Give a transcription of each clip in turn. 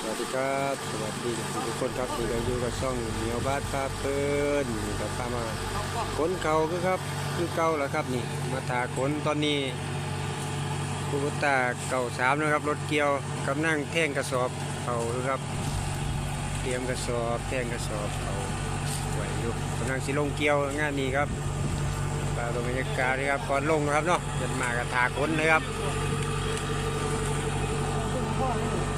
สวัสดีครับ สวัสดีทุกคนครับนี่ก็อยู่กับช่องเหนียวบาดพาเพิ่นนี่ก็พามาขนเขาคือครับคือเก่าแล้วครับนี่ มาถาขนตอนนี้คูตาเก่าสามนะครับ รถเกี่ยวกำลังแท่งกระสอบเขาครับเตรียมกระสอบแท่งกระสอบเขาไหวอยู่กำลังสิลงเกี่ยวงานนี้ครับปลาตัวบรรยากาศนะครับก่อนลงนะครับเนาะจะมากระถาขนเลยครับบรรยากาศนะครับ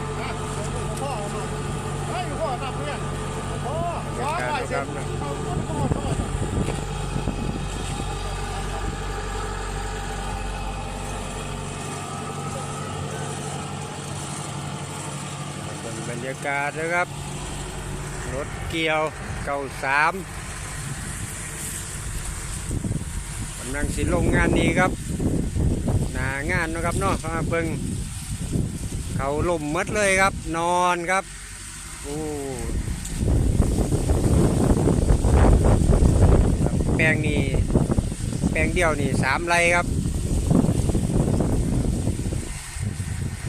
เป็นบรรยากาศนะครับ รถเกี่ยวเก่าสามกำลังสิลงงานนี้ครับหนางานนะครับเนาะพาเบิงเขาล่มหมดเลยครับ นอนครับ โอ้แปลงนี้แปลงเดียวนี่สามไรครับ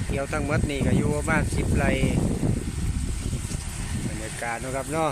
เกี่ยวทั้งหมดนี่ก็อยู่ประมาณสิบไรบรรยากาศนะครับเนาะ